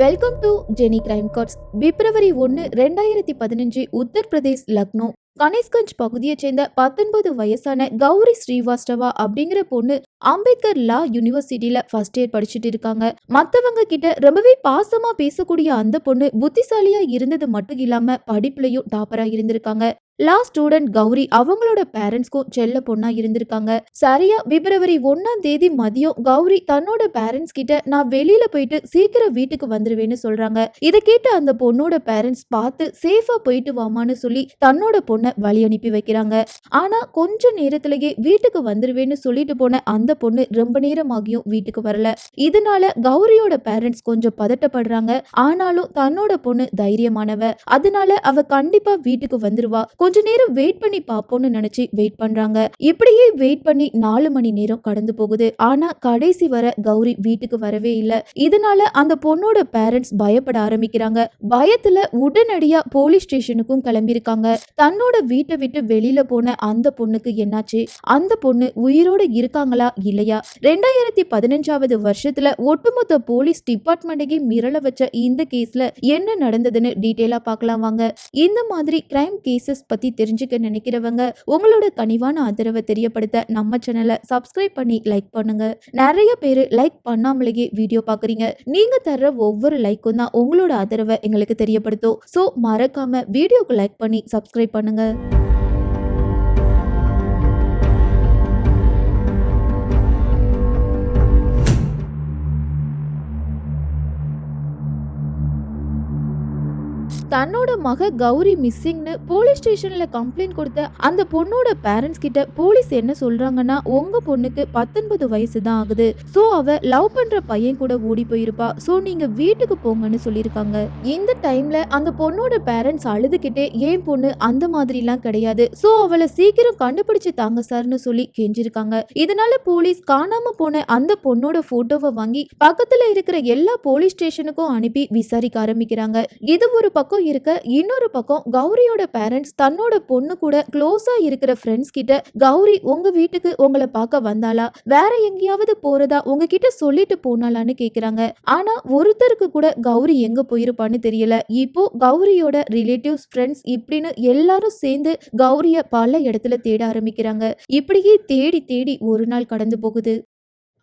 Welcome to Jenny crime cards பிப்ரவரி ஒன்று ரெண்டாயிரத்தி பதினஞ்சு உத்தரப்பிரதேஷ் லக்னோ. கணேஷ்கஞ்ச் பகுதியைச் சேர்ந்த பத்தொன்பது வயசான கௌரி ஸ்ரீவாஸ்தவா அப்படிங்கிற பொண்ணு அம்பேத்கர் லா யூனிவர்சிட்டியில ஃபர்ஸ்ட் இயர் படிச்சுட்டு இருக்காங்க. மத்தவங்க கிட்ட ரொம்பவே பாசமா பேசக்கூடிய அந்த பொண்ணு புத்திசாலியா இருந்தது மட்டும் இல்லாம படிப்புலயும் டாப்பரா இருந்திருக்காங்க. லா ஸ்டூடெண்ட் கௌரி அவங்களோட பேரண்ட்ஸ்க்கும் செல்ல பொண்ணா இருந்திருக்காங்க. சரியா பிப்ரவரி ஒன்னாம் தேதி மதியம் கௌரி தன்னோட பேரண்ட்ஸ் கிட்ட நான் வெளியில போயிட்டு சீக்கிரம் வீட்டுக்கு வந்துருவேன்னு சொல்றாங்க. இதை கேட்டு அந்த பொண்ணோட பேரண்ட்ஸ் பார்த்து சேஃபா போயிட்டு வாமான்னு சொல்லி தன்னோட பொண்ணை வழி அனுப்பி வைக்கிறாங்க. ஆனா கொஞ்ச நேரத்திலேயே வீட்டுக்கு வந்துருவேன்னு சொல்லிட்டு போன அந்த பொண்ணு ரொம்ப நேரம் ஆகியும் வீட்டுக்கு வரல. இதனால கௌரியோட பேரண்ட்ஸ் கொஞ்சம் பதட்டப்படுறாங்க. ஆனாலும் தன்னோட பொண்ணு தைரியமானவ. அதனால அவ கண்டிப்பா வீட்டுக்கு வந்துருவா. கொஞ்ச நேரம் வெயிட் பண்ணி பாப்போம்னு நினைச்சு வெயிட் பண்றாங்க. இப்படியே வெயிட் பண்ணி நாலு மணி நேரம் கடந்து போகுது. ஆனா கடைசி வர கௌரி வீட்டுக்கு வரவே இல்ல. இதனால அந்த பொண்ணோட பேரண்ட்ஸ் பயப்பட ஆரம்பிக்கிறாங்க. பயத்துல உடனடியா போலீஸ் ஸ்டேஷனுக்கும் கிளம்பியிருக்காங்க. தன்னோட வீட்டை விட்டு வெளியில போன அந்த பொண்ணுக்கு என்னாச்சு? அந்த பொண்ணு உயிரோட இருக்காங்களா இல்லையா? ரெண்டாயிரத்தி பதினஞ்சாவது வருஷத்துல ஒட்டுமொத்த போலீஸ் டிபார்ட்மெண்ட்டையே மிரள வச்ச இந்த கேஸ்ல என்ன நடந்ததுன்னு டீட்டெயிலா பார்க்கலாம் வாங்க. இந்த மாதிரி கிரைம் கேசஸ் பத்தி தெரிஞ்சுக்க நினைக்கிறவங்க உங்களோட கனிவான ஆதரவை தெரியப்படுத்த நம்ம சேனலை சப்ஸ்கிரைப் பண்ணி லைக் பண்ணுங்க. நிறைய பேர் லைக் பண்ணாமலேயே வீடியோ பார்க்குறீங்க நீங்க தர்ற ஒவ்வொரு லைக்கும் தான் உங்களோட ஆதரவை எங்களுக்கு தெரியப்படுத்தும். ஸோ மறக்காம வீடியோக்கு லைக் பண்ணி சப்ஸ்கிரைப் பண்ணுங்க. தன்னோட மக கௌரி மிஸ்ஸிங்னு போலீஸ் ஸ்டேஷன்ல கம்ப்ளைண்ட் கொடுத்த அந்த பொண்ணோட பேரண்ட்ஸ் கிட்ட போலீஸ் என்ன சொல்றாங்கன்னா உங்க பொண்ணுக்கு பத்தொன்பது வயசு தான் ஆகுது. சோ அவ லவ் பண்ற பையன் கூட ஓடி போயிருப்பா. சோ நீங்க வீட்டுக்கு போங்கன்னு சொல்லியிருக்காங்க. இந்த டைம்ல அந்த பொண்ணோட பேரண்ட்ஸ் அழுதுகிட்டே ஏன் பொண்ணு அந்த மாதிரிலாம் கிடையாது. சோ அவளை சீக்கிரம் கண்டுபிடிச்சு தாங்க சார்னு சொல்லி கெஞ்சிருக்காங்க. இதனால போலீஸ் காணாம போன அந்த பொண்ணோட போட்டோவை வாங்கி பக்கத்துல இருக்கிற எல்லா போலீஸ் ஸ்டேஷனுக்கும் அனுப்பி விசாரிக்க ஆரம்பிக்கிறாங்க. இது ஒரு பக்கம் இருக்க இன்னொரு பக்கம் கௌரியோட பேரண்ட்ஸ் தன்னோட பொண்ணு கூட க்ளோஸா இருக்கிற ஃப்ரெண்ட்ஸ் கிட்ட கௌரி உங்க வீட்டுக்கு உங்களை பார்க்க வந்தாளா? வேற எங்கேயாவது போறதா உங்ககிட்ட சொல்லிட்டு போனாலான்னு கேக்குறாங்க. ஆனா ஒருத்தருக்கு கூட கௌரி எங்க போயிருப்பான்னு தெரியல. இப்போ கௌரியோட ரிலேட்டிவ்ஸ் ஃப்ரெண்ட்ஸ் இப்படின்னு எல்லாரும் சேர்ந்து கௌரிய பல இடத்துல தேட ஆரம்பிக்கிறாங்க. இப்படியே தேடி தேடி ஒரு நாள் கடந்து போகுது.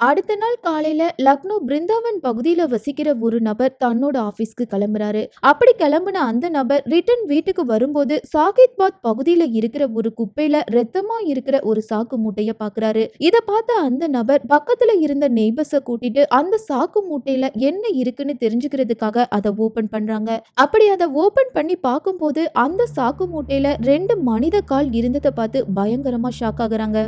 அடுத்த நாள் காலையில லக்னோ பிருந்தாவன் பகுதியில வசிக்கிற ஒரு நபர் தன்னோட ஆபீஸ்க்கு கிளம்புறாரு. அப்படி கிளம்புன அந்த நபர் ரிட்டர்ன் வீட்டுக்கு வரும்போது சாகித்பாத் பகுதியில இருக்கிற ஒரு குப்பையில ரத்தமா இருக்கிற ஒரு சாக்கு மூட்டைய பாக்குறாரு. இத பார்த்த அந்த நபர் பக்கத்துல இருந்த நெய்பர்ஸ கூட்டிட்டு அந்த சாக்கு மூட்டையில என்ன இருக்குன்னு தெரிஞ்சுக்கிறதுக்காக அதை ஓபன் பண்றாங்க. அப்படி அதை ஓபன் பண்ணி பார்க்கும்போது அந்த சாக்கு மூட்டையில ரெண்டு மனித கால் இருந்ததை பார்த்து பயங்கரமா ஷாக் ஆகுறாங்க.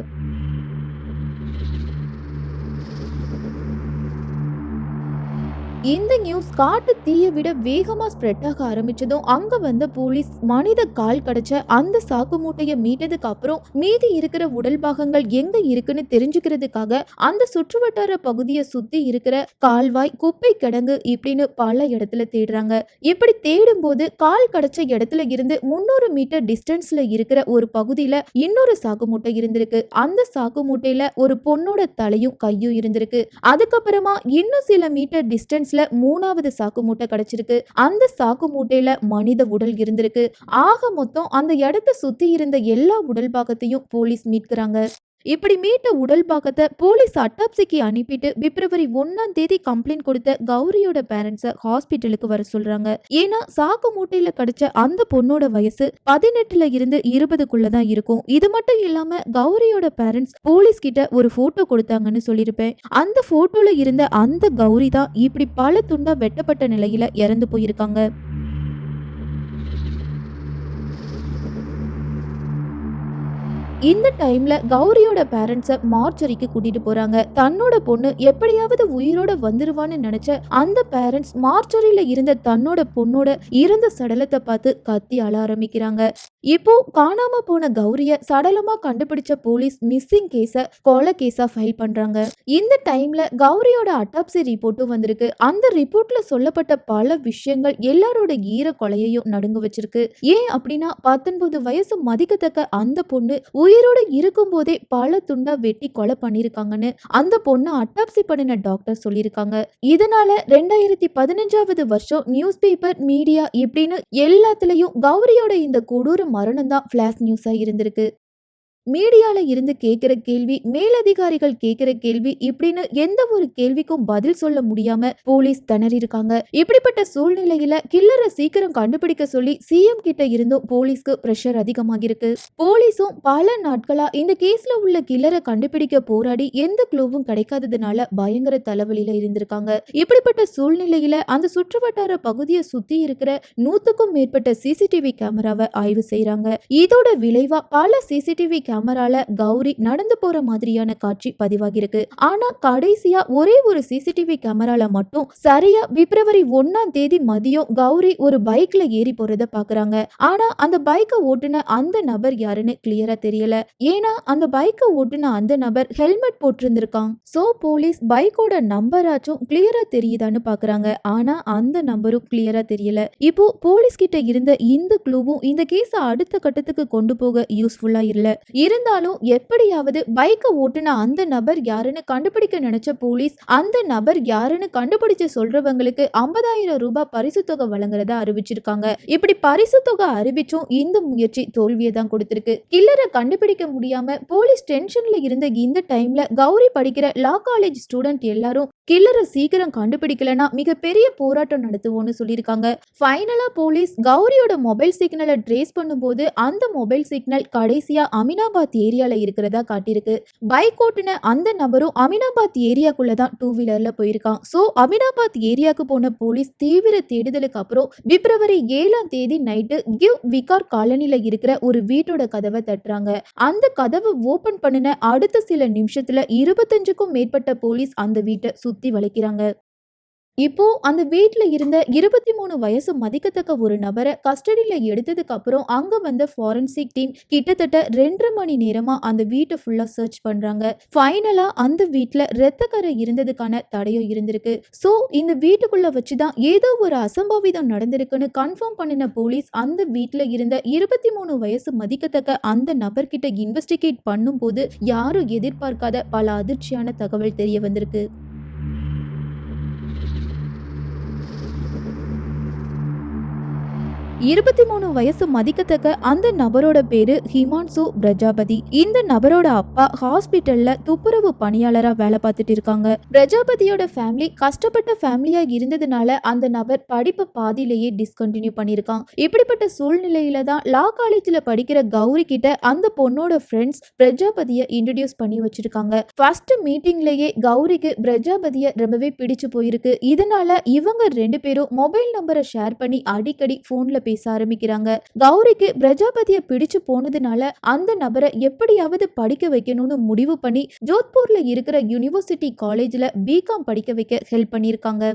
இந்த நியூஸ் காட்டு தீயை விட வேகமா ஸ்ப்ரெட் ஆக ஆரம்பிச்சதும் அங்க வந்த போலீஸ் மனித கால் கிடைச்ச அந்த சாக்கு மூட்டையை மீட்டதுக்கு அப்புறம் மீதி இருக்கிற உடல் பாகங்கள் எங்க இருக்குன்னு தெரிஞ்சுக்கிறதுக்காக அந்த சுற்றுவட்டார பகுதியை சுத்தி இருக்கிற கால்வாய் குப்பை கிடங்கு இப்படின்னு பல இடத்துல தேடுறாங்க. இப்படி தேடும் போது கால் கிடைச்ச இடத்துல இருந்து முன்னூறு மீட்டர் டிஸ்டன்ஸ்ல இருக்கிற ஒரு பகுதியில இன்னொரு சாக்கு மூட்டை இருந்திருக்கு. அந்த சாக்கு மூட்டையில ஒரு பொண்ணோட தலையும் கையும் இருந்திருக்கு. அதுக்கப்புறமா இன்னும் சில மீட்டர் டிஸ்டன்ஸ்ல மூணாவது சாக்கு மூட்டை கிடைச்சிருக்கு. அந்த சாக்கு மூட்டையில மனித உடல் இருந்திருக்கு. ஆக மொத்தம் அந்த இடத்த சுத்தி இருந்த எல்லா உடல் பாகத்தையும் போலீஸ் மீட்கிறாங்க. இப்படி மீட்ட உடல் பாகத்தை போலீஸ் அட்டாப்சிக்கு அனுப்பிட்டு பிப்ரவரி ஒன்னாம் தேதி கம்ப்ளைண்ட் கொடுத்த கௌரியோட பேரண்ட்ஸை ஹாஸ்பிட்டலுக்கு வர சொல்றாங்க. ஏன்னா சாக்கு மூட்டையில கிடைச்ச அந்த பொண்ணோட வயசு பதினெட்டுல இருந்து இருபதுக்குள்ள தான் இருக்கும். இது மட்டும் இல்லாம கௌரியோட பேரண்ட்ஸ் போலீஸ் கிட்ட ஒரு போட்டோ கொடுத்தாங்கன்னு சொல்லியிருப்பேன். அந்த போட்டோல இருந்த அந்த கௌரி தான் இப்படி பல துண்டா வெட்டப்பட்ட நிலையில இறந்து போயிருக்காங்க. இந்த டைம்ல கௌரியோட பேரண்ட்ஸை மார்ச்சரிக்கு கூட்டிட்டு போறாங்க. தன்னோட பொண்ணு எப்படியாவது உயிரோட வந்துருவான்னு நினைச்ச அந்த பேரண்ட்ஸ் மார்ச்சரியில இருந்த தன்னோட பொண்ணோட இறந்த சடலத்தை பார்த்து கத்தி அழ ஆரம்பிக்கிறாங்க. இப்போ காணாம போன கௌரிய சடலமா கண்டுபிடிச்ச போலீஸ் மிஸ்ஸிங் கேஸ கொலை கேஸா ஃபைல் பண்றாங்க. இந்த டைம்ல கௌரியோட அட்டாப்சி ரிப்போர்ட்டும் வந்திருக்கு. அந்த ரிப்போர்ட்ல சொல்லப்பட்ட பல விஷயங்கள் எல்லாரோட ஈர கொலையையும் நடுங்க வச்சிருக்கு. ஏன் அப்படின்னா பத்தொன்பது வயசு மதிக்கத்தக்க அந்த பொண்ணு உயிரோட இருக்கும் போதே பல துண்டா வெட்டி கொலை பண்ணிருக்காங்கன்னு அந்த பொண்ணு அட்டாப்சி பண்ணின டாக்டர் சொல்லியிருக்காங்க. இதனால ரெண்டாயிரத்தி பதினஞ்சாவது வருஷம் நியூஸ் பேப்பர் மீடியா இப்படின்னு எல்லாத்துலயும் கௌரியோட இந்த கொடூர மரணம் தான் பிளாஷ் நியூஸாக இருந்திருக்கு. மீடியால இருந்து கேட்கிற கேள்வி மேலதிகாரிகள் கேட்கிற கேள்வி இப்படின்னு எந்த ஒரு கேள்விக்கும் பதில் சொல்ல முடியாம போலீஸ் திணறி இருக்காங்க. இப்படிப்பட்ட சூழ்நிலையில கில்லரை சீக்கிரம் கண்டுபிடிக்க சொல்லி சிஎம் கிட்ட இருந்தும் போலீஸ்க்கு பிரஷர் அதிகமாகிருக்கு போலீஸும் பல நாட்களா இந்த கேஸ்ல உள்ள கில்லரை கண்டுபிடிக்க போராடி எந்த க்ளூவும் கிடைக்காததுனால பயங்கர தலைவலியில இருந்திருக்காங்க. இப்படிப்பட்ட சூழ்நிலையில அந்த சுற்றுவட்டார பகுதியை சுத்தி இருக்கிற நூத்துக்கும் மேற்பட்ட சிசிடிவி கேமராவை ஆய்வு செய்யறாங்க இதோட விளைவா பல சிசிடிவி கேமரால கௌரி நடந்து போற மாதிரியான காட்சி பதிவாகிருக்கு ஆனா கடைசியா ஒரே ஒரு சிசிடிவி கேமரால மட்டும் சரியா பிப்ரவரி ஒன்னாம் தேதி மதியம் கௌரி ஒரு பைக்ல ஏறி போறத பாக்குறாங்க. ஆனா அந்த பைக்கை ஓட்டுன அந்த நபர் யாருன்னு கிளியரா தெரியல. ஏன்னா அந்த பைக்கை ஓட்டுன அந்த நபர் ஹெல்மெட் போட்டிருந்திருக்கான். சோ போலீஸ் பைக்கோட நம்பராச்சும் கிளியரா தெரியுதான்னு பாக்குறாங்க. ஆனா அந்த நம்பரும் கிளியரா தெரியல. இப்போ போலீஸ் கிட்ட இருந்த இந்த க்ளூவும் இந்த கேஸ அடுத்த கட்டத்துக்கு கொண்டு போக யூஸ்ஃபுல்லா இல்ல. இருந்தாலும் எப்படியாவது பைக்கை ஓட்டுன அந்த நபர் யாருன்னு கண்டுபிடிக்க நினைச்ச போலீஸ் அந்த நபர் யாருன்னு கண்டுபிடிச்சு சொல்றவங்களுக்கு ஐம்பதாயிரம் ரூபாய் பரிசு தொகை வழங்குறதா அறிவிச்சிருக்காங்க. இப்படி பரிசு தொகை அறிவிச்சும் இந்த முயற்சி தோல்வியை தான் கொடுத்திருக்கு. கில்லரை கண்டுபிடிக்க முடியாம போலீஸ் டென்ஷன்ல இருந்த இந்த டைம்ல கௌரி படிக்கிற லா காலேஜ் ஸ்டூடெண்ட் எல்லாரும் கில்லரை சீக்கிரம் கண்டுபிடிக்கலனா மிகப்பெரிய போராட்டம் நடத்துவோம்னு சொல்லியிருக்காங்க. ஃபைனலா போலீஸ் கௌரியோட மொபைல் சிக்னலை ட்ரேஸ் பண்ணும்போது அந்த மொபைல் சிக்னல் கடைசியா அமினாபாத் ஏரியால இருக்கிறதா காட்டியிருக்கு. பைக் ஓட்டுன அந்த நபரும் அமினாபாத் ஏரியாக்குள்ள தான் டூ வீலர்ல போயிருக்கான். ஸோ அமினாபாத் ஏரியாவுக்கு போன போலீஸ் தீவிர தேடுதலுக்கு அப்புறம் பிப்ரவரி ஏழாம் தேதி நைட்டு கிவ் விகார் காலனில இருக்கிற ஒரு வீட்டோட கதவை தட்டுறாங்க. அந்த கதவை ஓபன் பண்ணின அடுத்த சில நிமிஷத்துல இருபத்தஞ்சுக்கும் மேற்பட்ட போலீஸ் அந்த வீட்டை சுத்தி வளைக்கிறாங்க. இப்போ அந்த வீட்ல இருந்த இருபத்தி மூணு வயசு மதிக்கத்தக்க ஒரு நபரை கஸ்டடியில எடுத்ததுக்கு அப்புறம் அங்க வந்த ஃபாரன்சிக் டீம் கிட்டத்தட்ட ரெண்டரை மணி நேரமா அந்த வீட்டை ஃபுல்லா சர்ச் பண்றாங்க. ஃபைனலா அந்த வீட்டில் ரத்தக்கரை இருந்ததுக்கான தடையும் இருந்திருக்கு. சோ இந்த வீட்டுக்குள்ள வச்சுதான் ஏதோ ஒரு அசம்பாவிதம் நடந்திருக்குன்னு கன்ஃபார்ம் பண்ணின போலீஸ் அந்த வீட்டில் இருந்த இருபத்தி மூணு வயசு மதிக்கத்தக்க அந்த நபர்கிட்ட இன்வெஸ்டிகேட் பண்ணும்போது யாரும் எதிர்பார்க்காத பல அதிர்ச்சியான தகவல் தெரிய வந்திருக்கு. இருபத்தி மூணு வயசு மதிக்கத்தக்க அந்த நபரோட பேரு ஹிமான்சு பிரஜாபதி. இந்த நபரோட அப்பா ஹாஸ்பிட்டல்ல துப்புரவு பணியாளரா வேலை பார்த்துட்டு இருக்காங்க. பிரஜாபதியோட ஃபேமிலி கஷ்டப்பட்ட ஃபேமிலியா இருந்ததுனால அந்த நபர் படிப்பை பாதியிலேயே டிஸ்கண்டினியூ பண்ணியிருக்கான். இப்படிப்பட்ட சூழ்நிலையில தான் லா காலேஜ்ல படிக்கிற கௌரி கிட்ட அந்த பொண்ணோட ஃப்ரெண்ட்ஸ் பிரஜாபதியை இன்ட்ரடியூஸ் பண்ணி வச்சிருக்காங்க. ஃபர்ஸ்ட் மீட்டிங்லயே கௌரிக்கு பிரஜாபதிய ரொம்பவே பிடிச்சு போயிருக்கு. இதனால இவங்க ரெண்டு பேரும் மொபைல் நம்பரை ஷேர் பண்ணி அடிக்கடி போன்ல பேச ஆரம்பிக்கிறாங்க. கௌரிக்கு பிரஜாபதியை பிடிச்சு போனதுனால அந்த நபரை எப்படியாவது படிக்க வைக்கணும்னு முடிவு பண்ணி ஜோத்பூர்ல இருக்கிற யூனிவர்சிட்டி காலேஜ்ல பிகாம் படிக்க வைக்க ஹெல்ப் பண்ணியிருக்காங்க.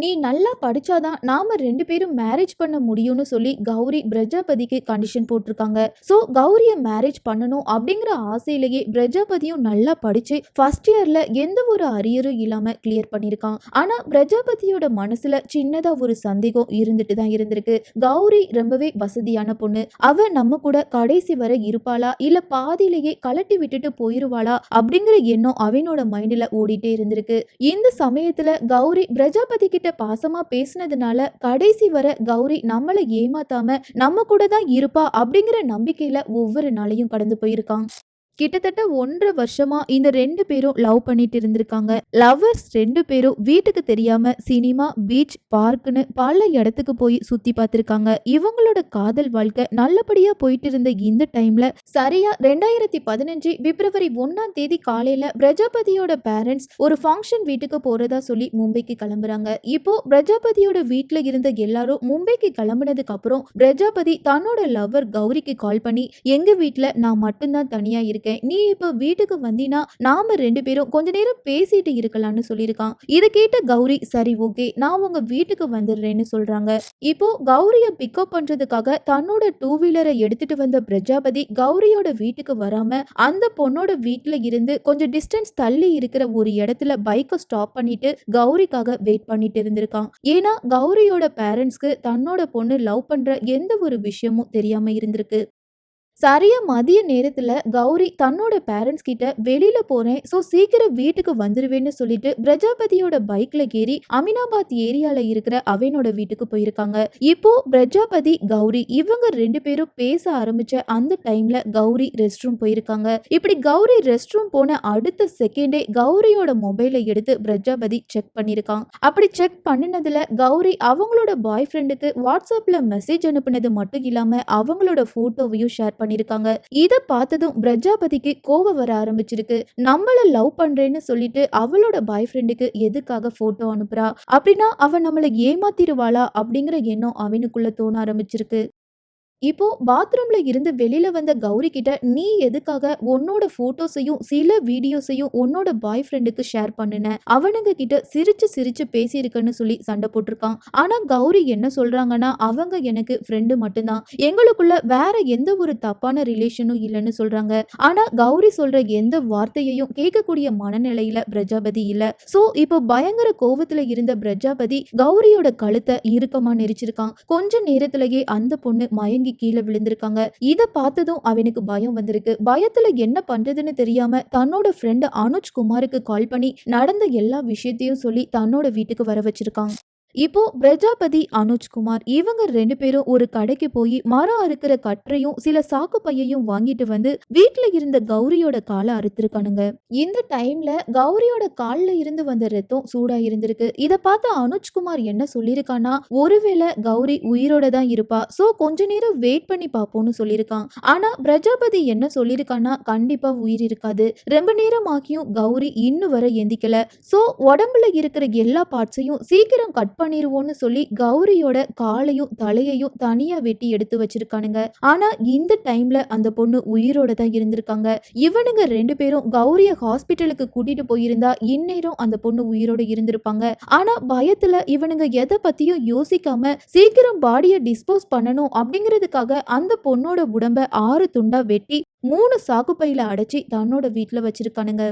நீ நல்லா படிச்சாதான் நாம ரெண்டு பேரும் மேரேஜ் பண்ண முடியும்னு சொல்லி கௌரி பிரஜாபதிக்கு கண்டிஷன் போட்டிருக்காங்க. ஸோ கௌரிய மேரேஜ் பண்ணணும் அப்படிங்கிற ஆசையிலேயே பிரஜாபதியும் நல்லா படிச்சு ஃபர்ஸ்ட் இயர்ல எந்த ஒரு அரியரும் இல்லாம கிளியர் பண்ணியிருக்கான். ஆனா பிரஜாபதியோட மனசுல சின்னதா ஒரு சந்தேகம் இருந்துட்டு தான் இருந்திருக்கு. கௌரி ரொம்பவே வசதியான பொண்ணு. அவ நம்ம கூட கடைசி வரை இருப்பாளா? இல்ல பாதியிலேயே கலட்டி விட்டுட்டு போயிருவாளா? அப்படிங்கிற எண்ணம் அவனோட மைண்ட்ல ஓடிட்டே இருந்திருக்கு. இந்த சமயத்துல கௌரி பிரஜாபதி கிட்ட பாசமா பேசினதுனால கடைசி வர கௌரி நம்மளை ஏமாத்தாம நம்ம கூட தான் இருப்பா அப்படிங்கிற நம்பிக்கையில ஒவ்வொரு நாளையும் கடந்து போயிருக்கான். கிட்டத்தட்ட ஒன்றரை வருஷமா இந்த ரெண்டு பேரும் லவ் பண்ணிட்டு இருந்திருக்காங்க. லவ்வர்ஸ் ரெண்டு பேரும் வீட்டுக்கு தெரியாம சினிமா பீச் பார்க்குன்னு பல இடத்துக்கு போய் சுத்தி பார்த்திருக்காங்க. இவங்களோட காதல் வாழ்க்கை நல்லபடியா போயிட்டு இருந்த இந்த டைம்ல சரியா ரெண்டாயிரத்தி பதினஞ்சு பிப்ரவரி ஒன்னாம் தேதி காலையில பிரஜாபதியோட பேரண்ட்ஸ் ஒரு ஃபங்க்ஷன் வீட்டுக்கு போறதா சொல்லி மும்பைக்கு கிளம்புறாங்க. இப்போ பிரஜாபதியோட வீட்டுல இருந்த எல்லாரும் மும்பைக்கு கிளம்புனதுக்கு அப்புறம் பிரஜாபதி தன்னோட லவ்வர் கௌரிக்கு கால் பண்ணி எங்க வீட்டுல நான் மட்டும்தான் தனியா இருக்கேன். இருக்கேன். நீ இப்ப வீட்டுக்கு வந்தீனா நாம ரெண்டு பேரும் கொஞ்ச நேரம் பேசிட்டு இருக்கலாம்னு சொல்லியிருக்கான். இதை கேட்ட கௌரி சரி ஓகே நான் உங்க வீட்டுக்கு வந்துடுறேன்னு சொல்றாங்க. இப்போ கௌரிய பிக்கப் பண்றதுக்காக தன்னோட டூ வீலரை எடுத்துட்டு வந்த பிரஜாபதி கௌரியோட வீட்டுக்கு வராம அந்த பொண்ணோட வீட்டுல இருந்து கொஞ்சம் டிஸ்டன்ஸ் தள்ளி இருக்கிற ஒரு இடத்துல பைக்கை ஸ்டாப் பண்ணிட்டு கௌரிக்காக வெயிட் பண்ணிட்டு இருந்திருக்கான். ஏன்னா கௌரியோட பேரண்ட்ஸ்க்கு தன்னோட பொண்ணு லவ் பண்ற எந்த ஒரு விஷயமும் தெரியாம இருந்திருக்கு. சரியா மதிய நேரத்துல கௌரி தன்னோட பேரண்ட்ஸ் கிட்ட வெளியில போறேன் சோ சீக்கிரம் வீட்டுக்கு வந்துருவேன்னு சொல்லிட்டு பிரஜாபதியோட பைக்ல ஏறி அமினாபாத் ஏரியால இருக்கிற அவனோட வீட்டுக்கு போயிருக்காங்க. இப்போ பிரஜாபதி கௌரி இவங்க ரெண்டு பேரும் பேச ஆரம்பிச்ச அந்த டைம்ல கௌரி ரெஸ்ட் ரூம் போயிருக்காங்க. இப்படி கௌரி ரெஸ்ட் ரூம் போன அடுத்த செகண்டே கௌரியோட மொபைலை எடுத்து பிரஜாபதி செக் பண்ணிருக்கான் அப்படி செக் பண்ணினதுல கௌரி அவங்களோட பாய் ஃப்ரெண்டுக்கு வாட்ஸ்அப்ல மெசேஜ் அனுப்புனது மட்டும் இல்லாம அவங்களோட போட்டோவையும் ஷேர் பண்ணிருக்காங்க. இத பார்த்ததும் பிரஜாபதிக்கு கோவம் வர ஆரம்பிச்சிருக்கு. நம்மள லவ் பண்றேன்னு சொல்லிட்டு அவளோட பாய் ஃப்ரெண்டுக்கு எதுக்காக போட்டோ அனுப்புறா? அப்படின்னா அவ நம்மள ஏமாத்திருவாளா அப்படிங்கிற எண்ணம் அவனுக்குள்ள தோண ஆரம்பிச்சிருக்கு. இப்போ பாத்ரூம்ல இருந்து வெளியில வந்த கௌரி கிட்ட நீ எதுக்காக உன்னோட போட்டோஸையும் சில வீடியோஸையும் உன்னோட பாய் ஃப்ரெண்டுக்கு ஷேர் பண்ணுன? அவனுங்க கிட்ட சிரிச்சு சிரிச்சு பேசியிருக்கன்னு சொல்லி சண்டை போட்டிருக்கான். ஆனா கௌரி என்ன சொல்றாங்கன்னா அவங்க எனக்கு ஃப்ரெண்டு மட்டும்தான். எங்களுக்குள்ள வேற எந்த ஒரு தப்பான ரிலேஷனும் இல்லைன்னு சொல்றாங்க. ஆனா கௌரி சொல்ற எந்த வார்த்தையையும் கேட்கக்கூடிய மனநிலையில பிரஜாபதி இல்ல. சோ இப்போ பயங்கர கோவத்துல இருந்த பிரஜாபதி கௌரியோட கழுத்தை இறுக்கமா நெரிச்சிருக்கான். கொஞ்ச நேரத்திலேயே அந்த பொண்ணு மயங்கி கீழே விழுந்திருக்காங்க. இத பார்த்ததும் அவனுக்கு பயம் வந்திருக்கு. பயத்துல என்ன பண்றதுன்னு தெரியாம தன்னோட ஃப்ரெண்டு அனுஜ் குமாருக்கு கால் பண்ணி நடந்த எல்லா விஷயத்தையும் சொல்லி தன்னோட வீட்டுக்கு வர வச்சிருக்காங்க. இப்போ பிரஜாபதி அனுஜ்குமார் இவங்க ரெண்டு பேரும் ஒரு கடைக்கு போய் மரம் அறுக்கிற கற்றையும் சில சாக்கு பையையும் வாங்கிட்டு வந்து வீட்டுல இருந்த கௌரியோட காலை அறுத்திருக்கானுங்க. இந்த டைம்ல கௌரியோட கால்ல இருந்து வந்த ரத்தம் சூடா இருந்திருக்கு. இத பார்த்த அனுஜ்குமார் என்ன சொல்லியிருக்கானா ஒருவேளை கௌரி உயிரோட தான் இருப்பா சோ கொஞ்ச நேரம் வெயிட் பண்ணி பாப்போம்னு சொல்லியிருக்கான். ஆனா பிரஜாபதி என்ன சொல்லியிருக்கானா கண்டிப்பா உயிர் இருக்காது. ரொம்ப நேரம் ஆகியும் கௌரி இன்னும் வர எந்திக்கல. சோ உடம்புல இருக்கிற எல்லா பார்ட்ஸையும் சீக்கிரம் கட் பண்ணிடுவோன்னு சொல்லி கௌரியோட காலையும் தலையையும் தனியா வெட்டி எடுத்து வச்சிருக்கானுங்க. ஆனா இந்த டைம்ல அந்த பொண்ணு உயிரோட தான் இருந்திருக்காங்க. இவனுங்க ரெண்டு பேரும் கௌரிய ஹாஸ்பிட்டலுக்கு கூட்டிட்டு போயிருந்தா இந்நேரம் அந்த பொண்ணு உயிரோட இருந்திருப்பாங்க. ஆனா பயத்துல இவனுங்க எதை பத்தியும் யோசிக்காம சீக்கிரம் பாடியை டிஸ்போஸ் பண்ணணும் அப்படிங்கிறதுக்காக அந்த பொண்ணோட உடம்ப ஆறு துண்டா வெட்டி மூணு சாக்குப்பையில அடைச்சி தன்னோட வீட்டுல வச்சிருக்கானுங்க.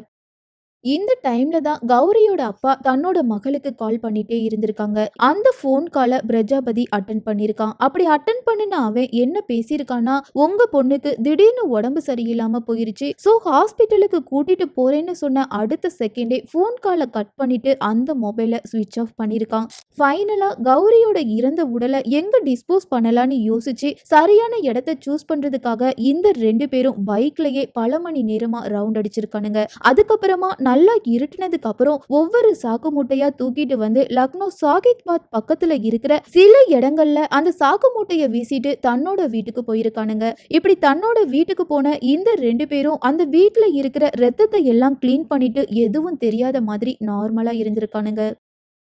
இந்த டைம்ல தான் கௌரியோட அப்பா தன்னோட மகளுக்கு கால் பண்ணிட்டே இருந்திருக்காங்க. அந்த ஃபோன் காலை பிரஜாபதி அட்டன் பண்ணியிருக்கான். அப்படி அட்டன் பண்ணின அவன் என்ன பேசியிருக்கானா உங்க பொண்ணுக்கு திடீர்னு உடம்பு சரியில்லாம போயிருச்சு. ஸோ ஹாஸ்பிட்டலுக்கு கூட்டிட்டு போறேன்னு சொன்ன அடுத்த செகண்டே ஃபோன் காலை கட் பண்ணிட்டு அந்த மொபைலை சுவிட்ச் ஆஃப் பண்ணியிருக்கான். ஃபைனலா கௌரியோட இறந்த உடலை எங்க டிஸ்போஸ் பண்ணலான்னு யோசிச்சு சரியான இடத்த சூஸ் பண்றதுக்காக இந்த ரெண்டு பேரும் பைக்லயே பல மணி நேரமா ரவுண்ட் அடிச்சிருக்கானுங்க. அதுக்கப்புறமா நல்லா இருட்டினதுக்கு அப்புறம் ஒவ்வொரு சாக்கு மூட்டையா தூக்கிட்டு வந்து லக்னோ சாகித்பாத் பக்கத்துல இருக்கிற சில இடங்கள்ல அந்த சாக்கு மூட்டைய வீசிட்டு தன்னோட வீட்டுக்கு போயிருக்கானுங்க. இப்படி தன்னோட வீட்டுக்கு போன இந்த ரெண்டு பேரும் அந்த வீட்டுல இருக்கிற ரத்தத்தை எல்லாம் க்ளீன் பண்ணிட்டு எதுவும் தெரியாத மாதிரி நார்மலா இருந்திருக்கானுங்க.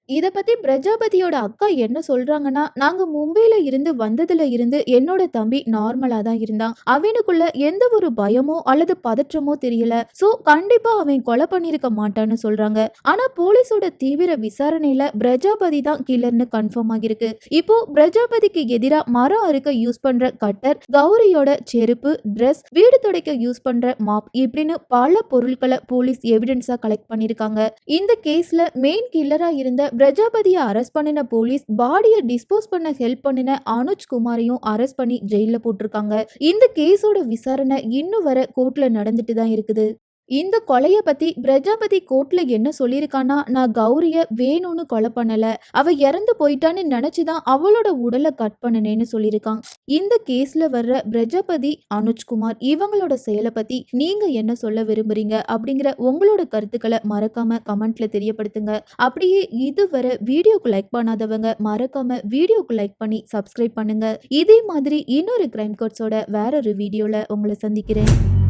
இதை பத்தி பிரஜாபதியோட அக்கா என்ன சொல்றாங்கன்னா நாங்க மும்பையில் இருந்து வந்ததுல இருந்து என்னோட தம்பி நார்மலா தான் இருந்தான். அவனுக்குள்ள எந்த ஒரு பயமோ அல்லது பதற்றமோ தெரியல. சோ கண்டிப்பா அவன் கொலை பண்ணிருக்க மாட்டான்னு சொல்றாங்க. ஆனா போலீஸோட தீவிர விசாரணையில பிரஜாபதி தான் கில்லர்னு கன்ஃபார்ம் ஆகிருக்கு இப்போ பிரஜாபதிக்கு எதிரா மரம் அறுக்க யூஸ் பண்ற கட்டர் கௌரியோட செருப்பு ட்ரெஸ் வீடு துடைக்க யூஸ் பண்ற மாப் இப்படின்னு பல பொருட்களை போலீஸ் எவிடன்ஸா கலெக்ட் பண்ணிருக்காங்க இந்த கேஸ்ல மெயின் கில்லரா இருந்த பிரஜாபதியை அரெஸ்ட் பண்ணின போலீஸ் பாடியை டிஸ்போஸ் பண்ண ஹெல்ப் பண்ணின அனுஜ் குமாரையும் அரெஸ்ட் பண்ணி ஜெயில போட்டிருக்காங்க. இந்த கேஸோட விசாரணை இன்னும் வர கோர்ட்ல நடந்துட்டு தான் இருக்குது. இந்த கொலைய பத்தி பிரஜாபதி கோர்ட்ல என்ன சொல்லியிருக்கானா நான் கௌரிய வேணும்னு கொலை பண்ணல. அவ இறந்து போயிட்டான்னு நினைச்சுதான் அவளோட உடலை கட் பண்ணனேன்னு சொல்லியிருக்கான் இந்த கேஸ்ல வர்ற பிரஜாபதி அனுஜ்குமார் இவங்களோட செயலை பத்தி நீங்க என்ன சொல்ல விரும்புறீங்க? அப்படிங்கிற உங்களோட கருத்துக்களை மறக்காம கமெண்ட்ல தெரியப்படுத்துங்க. அப்படியே இதுவரை வீடியோக்கு லைக் பண்ணாதவங்க மறக்காம வீடியோக்கு லைக் பண்ணி சப்ஸ்கிரைப் பண்ணுங்க. இதே மாதிரி இன்னொரு கிரைம் கோட்ஸோட வேற ஒரு வீடியோல உங்களை சந்திக்கிறேன்.